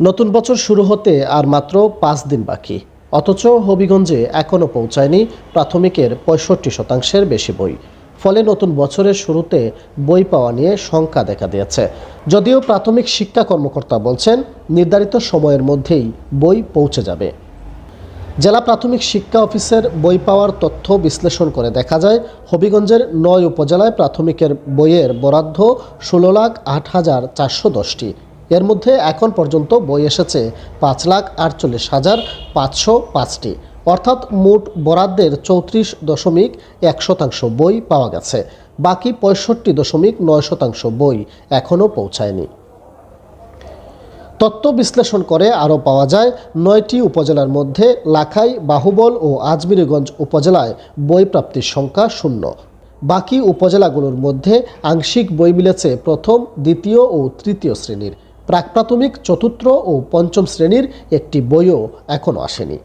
নতুন বছর শুরু হতে আর মাত্র পাঁচ দিন বাকি। অথচ হবিগঞ্জে এখনও পৌঁছায়নি প্রাথমিকের পঁয়ষট্টি শতাংশের বেশি বই। ফলে নতুন বছরের শুরুতে বই পাওয়া নিয়ে শঙ্কা দেখা দিয়েছে। যদিও প্রাথমিক শিক্ষা কর্মকর্তা বলছেন, নির্ধারিত সময়ের মধ্যেই বই পৌঁছে যাবে। জেলা প্রাথমিক শিক্ষা অফিসের বই পাওয়ার তথ্য বিশ্লেষণ করে দেখা যায়, হবিগঞ্জের নয় উপজেলায় প্রাথমিকের বইয়ের বরাদ্দ ষোলো লাখ আট হাজার চারশো দশটি। এর মধ্যে এখন পর্যন্ত বই এসেছে পাঁচ লাখ আটচল্লিশ হাজার পাঁচশো পাঁচটি। অর্থাৎ মোট বরাদ্দের চৌত্রিশ দশমিক এক শতাংশ বই পাওয়া গেছে। বাকি পঁয়ষট্টি দশমিক নয় শতাংশ বই এখনও পৌঁছায়নি। তত্ত্ব বিশ্লেষণ করে আরও পাওয়া যায়, নয়টি উপজেলার মধ্যে লাখাই, বাহুবল ও আজমিরগঞ্জ উপজেলায় বই প্রাপ্তির সংখ্যা শূন্য। বাকি উপজেলাগুলোর মধ্যে আংশিক বই মিলেছে প্রথম, দ্বিতীয় ও তৃতীয় শ্রেণির। প্রাক প্রাথমিক চতুর্থ ও পঞ্চম শ্রেণির একটি বইও এখনও আসেনি।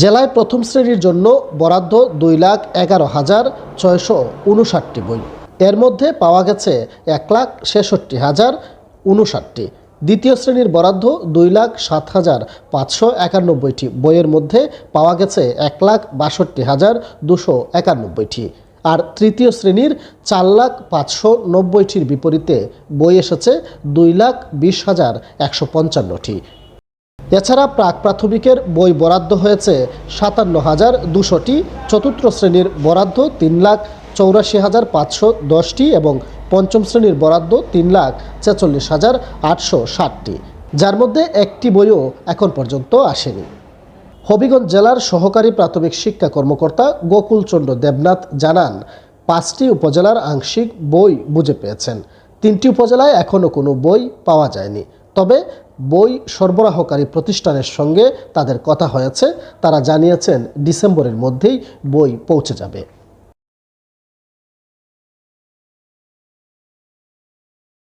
জেলায় প্রথম শ্রেণির জন্য বরাদ্দ দুই লাখ এগারো হাজার ছয়শো উনষাটটি বই। এর মধ্যে পাওয়া গেছে এক লাখ ছেষট্টি হাজার উনষাটটি। দ্বিতীয় শ্রেণির বরাদ্দ দুই লাখ সাত হাজার পাঁচশো একানব্বইটি বইয়ের মধ্যে পাওয়া গেছে এক লাখ বাষট্টি হাজার দুশো একানব্বইটি। আর তৃতীয় শ্রেণির চার লাখ পাঁচশো নব্বইটির বিপরীতে বই এসেছে দুই লাখ বিশ হাজার একশো পঞ্চান্নটি। এছাড়া প্রাক প্রাথমিকের বই বরাদ্দ হয়েছে সাতান্ন হাজার দুশোটি, চতুর্থ শ্রেণির বরাদ্দ তিন লাখ চৌরাশি হাজার পাঁচশো দশটি এবং পঞ্চম শ্রেণির বরাদ্দ তিন লাখ ছেচল্লিশ হাজার আটশো ষাটটি। যার মধ্যে একটি বইও এখন পর্যন্ত আসেনি। হবিগঞ্জ জেলার সহকারী প্রাথমিক শিক্ষা কর্মকর্তা গোকুলচন্দ্র দেবনাথ জানান, পাঁচটি উপজেলার আংশিক বই বুঝে পেয়েছেন। তিনটি উপজেলায় এখনও কোনো বই পাওয়া যায়নি। তবে বই সরবরাহকারী প্রতিষ্ঠানের সঙ্গে তাদের কথা হয়েছে। তারা জানিয়েছেন, ডিসেম্বরের মধ্যেই বই পৌঁছে যাবে।